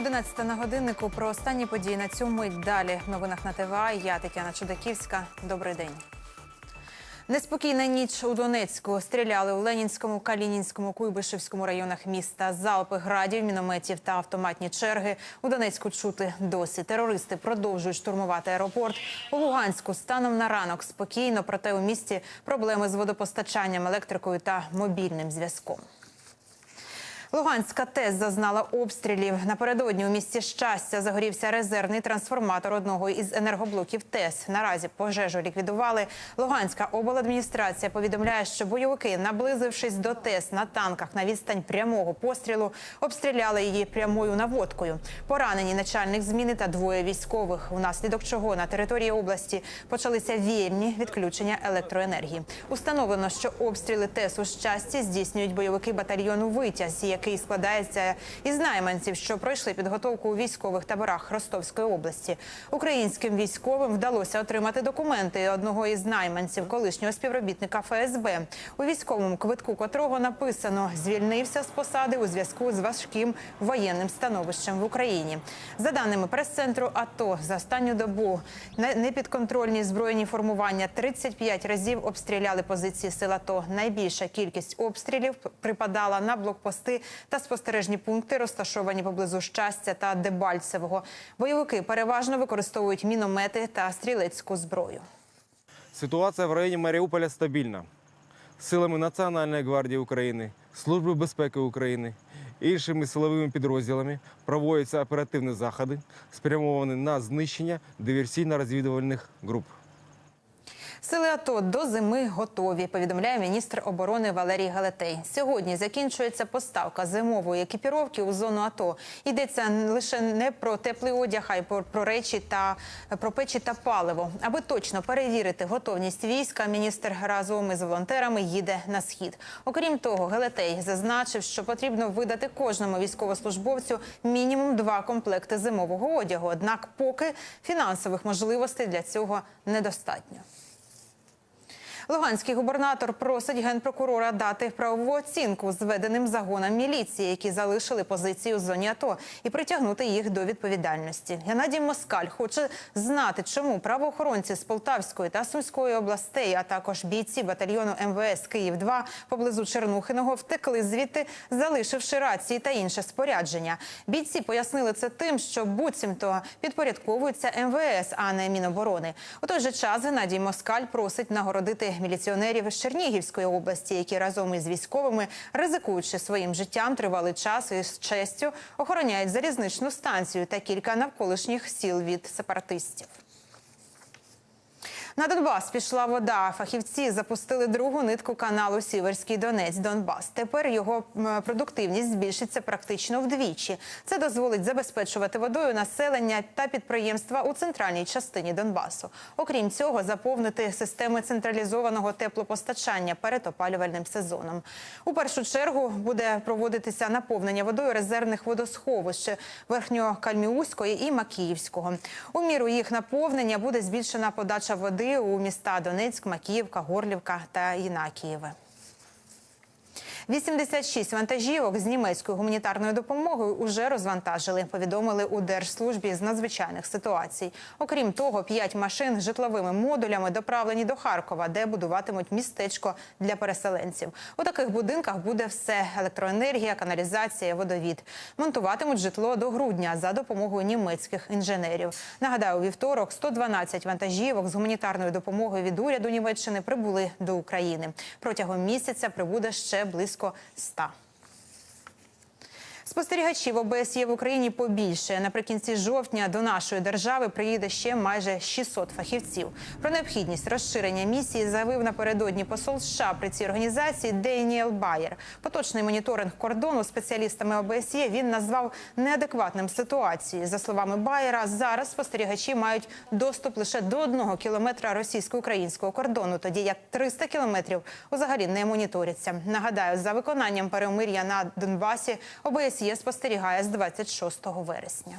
11 на годиннику про останні події на цю мить далі. В новинах на ТВА. Я Тетяна Чудаківська. Добрий день. Неспокійна ніч у Донецьку. Стріляли у Ленінському, Калінінському, Куйбишевському районах міста. Залпи градів, мінометів та автоматні черги. У Донецьку чути досі. Терористи продовжують штурмувати аеропорт. У Луганську станом на ранок спокійно, проте у місті проблеми з водопостачанням, електрикою та мобільним зв'язком. Луганська ТЕС зазнала обстрілів. Напередодні у місті щастя загорівся резервний трансформатор одного із енергоблоків ТЕС. Наразі пожежу ліквідували. Луганська обладміністрація повідомляє, що бойовики, наблизившись до ТЕС на танках на відстань прямого пострілу, обстріляли її прямою наводкою. Поранені начальник зміни та двоє військових, унаслідок чого на території області почалися віємні відключення електроенергії. Установлено, що обстріли ТЕС у щасті здійснюють бойовики батальйону Витязь, який складається із найманців, що пройшли підготовку у військових таборах Ростовської області. Українським військовим вдалося отримати документи одного із найманців, колишнього співробітника ФСБ, у військовому квитку котрого написано звільнився з посади у зв'язку з важким воєнним становищем в Україні. За даними прес-центру АТО, за останню добу не- непідконтрольні збройні формування 35 разів обстріляли позиції сил АТО. Найбільша кількість обстрілів припадала на блокпости та спостережні пункти, розташовані поблизу щастя та Дебальцевого. Бойовики переважно використовують міномети та стрілецьку зброю. Ситуація в районі Маріуполя стабільна. Силами Національної гвардії України, Служби безпеки України іншими силовими підрозділами проводяться оперативні заходи, спрямовані на знищення диверсійно-розвідувальних груп. Сили АТО до зими готові, повідомляє міністр оборони Валерій Галетей. Сьогодні закінчується поставка зимової екіпіровки у зону АТО. Йдеться лише не про теплий одяг, а й про, речі та про печі та паливо. Аби точно перевірити готовність війська, міністр разом із волонтерами їде на схід. Окрім того, Галетей зазначив, що потрібно видати кожному військовослужбовцю мінімум два комплекти зимового одягу. Однак, поки фінансових можливостей для цього недостатньо. Луганський губернатор просить генпрокурора дати правову оцінку зведеним загонам міліції, які залишили позиції у зоні АТО, і притягнути їх до відповідальності. Геннадій Москаль хоче знати, чому правоохоронці з Полтавської та Сумської областей, а також бійці батальйону МВС Київ 2 поблизу Чернухиного втекли звідти, залишивши рації та інше спорядження. Бійці пояснили це тим, що буцімто підпорядковуються МВС, а не Міноборони. У той же час Геннадій Москаль просить нагородити міліціонерів з Чернігівської області, які разом із військовими, ризикуючи своїм життям, тривалий час і з честю охороняють залізничну станцію та кілька навколишніх сіл від сепаратистів. На Донбас пішла вода. Фахівці запустили другу нитку каналу Сіверський Донець Донбас. Тепер його продуктивність збільшиться практично вдвічі. Це дозволить забезпечувати водою населення та підприємства у центральній частині Донбасу. Окрім цього, заповнити системи централізованого теплопостачання перед опалювальним сезоном. У першу чергу буде проводитися наповнення водою резервних водосховищ Верхньокальміуської і Макіївського. У міру їх наповнення буде збільшена подача води у міста Донецьк, Макіївка, Горлівка та Інакієве. 86 вантажівок з німецькою гуманітарною допомогою уже розвантажили. Повідомили у держслужбі з надзвичайних ситуацій. Окрім того, 5 машин з житловими модулями доправлені до Харкова, де будуватимуть містечко для переселенців. У таких будинках буде все: електроенергія, каналізація, водовід. Монтуватимуть житло до грудня за допомогою німецьких інженерів. Нагадаю, у вівторок 112 вантажівок з гуманітарною допомогою від уряду Німеччини прибули до України. Протягом місяця прибуде ще близько 100. Спостерігачів ОБСЄ в Україні побільше. Наприкінці жовтня до нашої держави приїде ще майже 600 фахівців. Про необхідність розширення місії заявив напередодні посол США при цій організації Дейніел Байер. Поточний моніторинг кордону спеціалістами ОБСЄ він назвав неадекватним ситуації. За словами Байера, зараз спостерігачі мають доступ лише до одного кілометра російсько-українського кордону, тоді як 300 кілометрів взагалі не моніторяться. Нагадаю, за виконанням перемир'я на Донбасі ОБСЄ спостерігає з 26 вересня.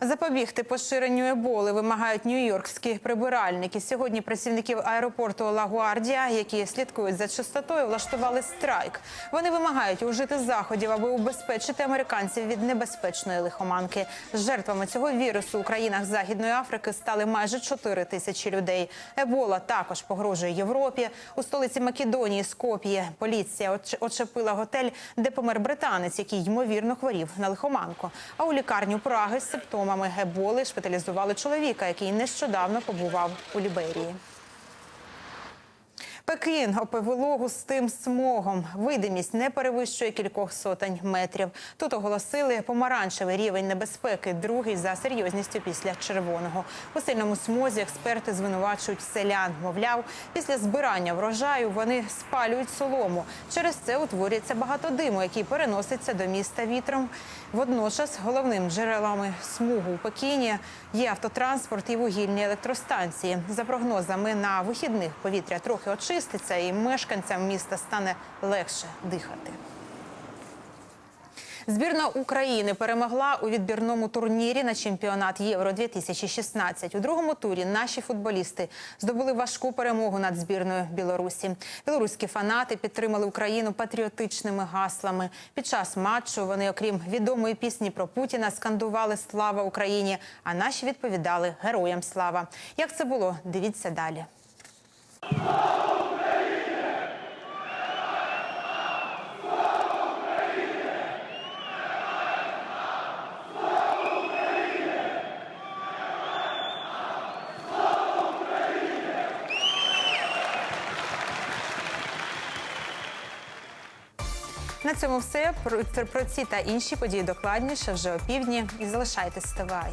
Запобігти поширенню еболи вимагають нью-йоркські прибиральники. Сьогодні працівників аеропорту Лагуардія, які слідкують за чистотою, влаштували страйк. Вони вимагають ужити заходів, аби убезпечити американців від небезпечної лихоманки. Жертвами цього вірусу у країнах Західної Африки стали майже 4 тисячі людей. Ебола також погрожує Європі. У столиці Македонії Скоп'є поліція очепила готель, де помер британець, який ймовірно хворів на лихоманку. А у лікарню Праги з симптомами геболи шпиталізували чоловіка, який нещодавно побував у Ліберії. Пекін оповело густим смогом. Видимість не перевищує кількох сотень метрів. Тут оголосили помаранчевий рівень небезпеки, другий за серйозністю після червоного. У сильному смозі експерти звинувачують селян. Мовляв, після збирання врожаю вони спалюють солому. Через це утворюється багато диму, який переноситься до міста вітром. Водночас головним джерелами смугу у Пекіні є автотранспорт і вугільні електростанції. За прогнозами на вихідних повітря трохи очиститься, і мешканцям міста стане легше дихати. Збірна України перемогла у відбірному турнірі на чемпіонат Євро 2016 У другому турі наші футболісти здобули важку перемогу над збірною Білорусі. Білоруські фанати підтримали Україну патріотичними гаслами. Під час матчу вони, окрім відомої пісні про Путіна, скандували Слава Україні! А наші відповідали Героям слава. Як це було? Дивіться далі. На цьому все. Про, ці та інші події докладніше вже опівдні. І залишайтесь ТВА.